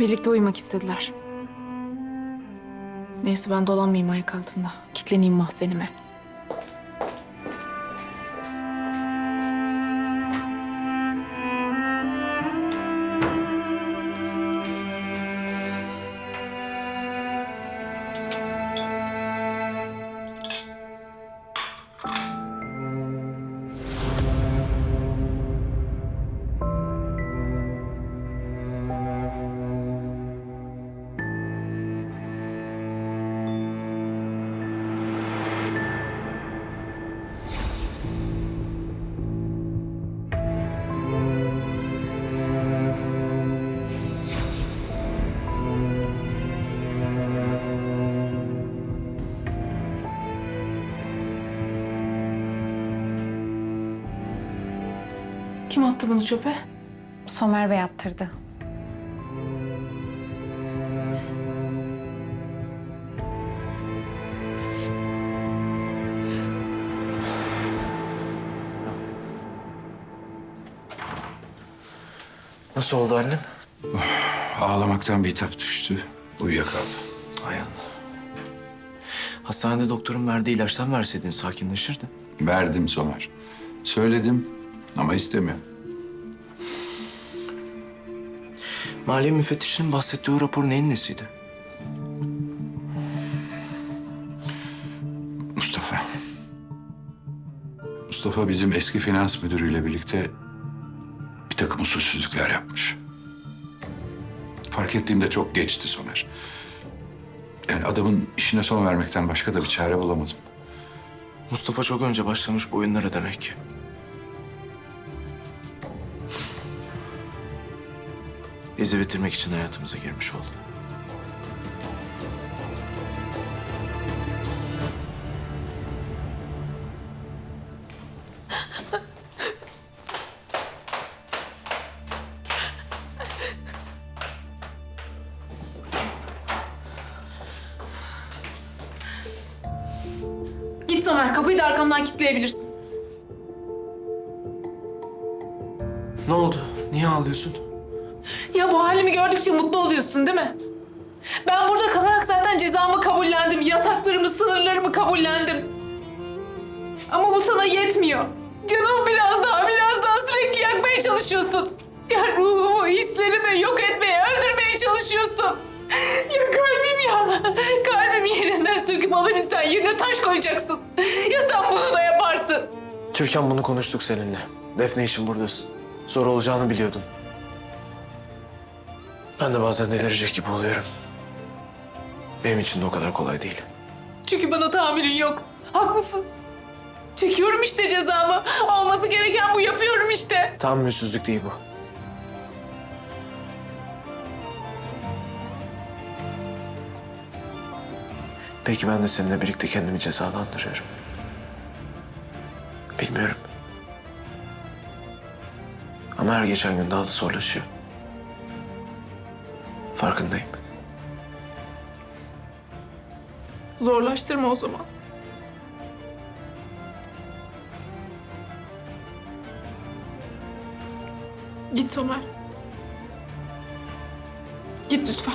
Birlikte uyumak istediler. Neyse ben dolanmayayım ayak altında. Kitleneyim mahzenime. Kim attı bunu çöpe? Somer Bey attırdı. Nasıl oldu annen? Ağlamaktan bitap düştü. Uyuyakaldı. Hay Allah. Hastanede doktorun verdiği ilaçtan verseydin sakinleşirdi. Verdim Somer. Söyledim ama istemiyor. Maliye müfettişinin bahsettiği o rapor neyin nesiydi? Mustafa. Mustafa bizim eski finans müdürüyle birlikte bir takım usulsüzlükler yapmış. Fark ettiğimde çok geçti Somer. Yani adamın işine son vermekten başka da bir çare bulamadım. Mustafa çok önce başlamış bu oyunlara demek ki. Bizi bitirmek için hayatımıza girmiş oldu. Git Somer kapıyı da arkamdan kilitleyebilirsin. Ne oldu? Niye ağlıyorsun? Ya bu halimi gördükçe mutlu oluyorsun değil mi? Ben burada kalarak zaten cezamı kabullendim. Yasaklarımı, sınırlarımı kabullendim. Ama bu sana yetmiyor. Canımı biraz daha, biraz daha sürekli yakmaya çalışıyorsun. Ya ruhumu, hislerimi yok etmeye, öldürmeye çalışıyorsun. Ya kalbim ya. Kalbimi yerinden söküp alabilsen yerine taş koyacaksın. Ya sen bunu da yaparsın. Türkan bunu konuştuk seninle. Defne için buradasın. Zor olacağını biliyordun. Ben de bazen delirecek gibi oluyorum. Benim için de o kadar kolay değil. Çünkü bana tahammülün yok. Haklısın. Çekiyorum işte cezamı. Olması gereken bu yapıyorum işte. Tahammülsüzlük değil bu. Belki ben de seninle birlikte kendimi cezalandırıyorum. Bilmiyorum. Ama her geçen gün daha da zorlaşıyor. Farkındayım. Zorlaştırma o zaman. Git Somer. Git lütfen.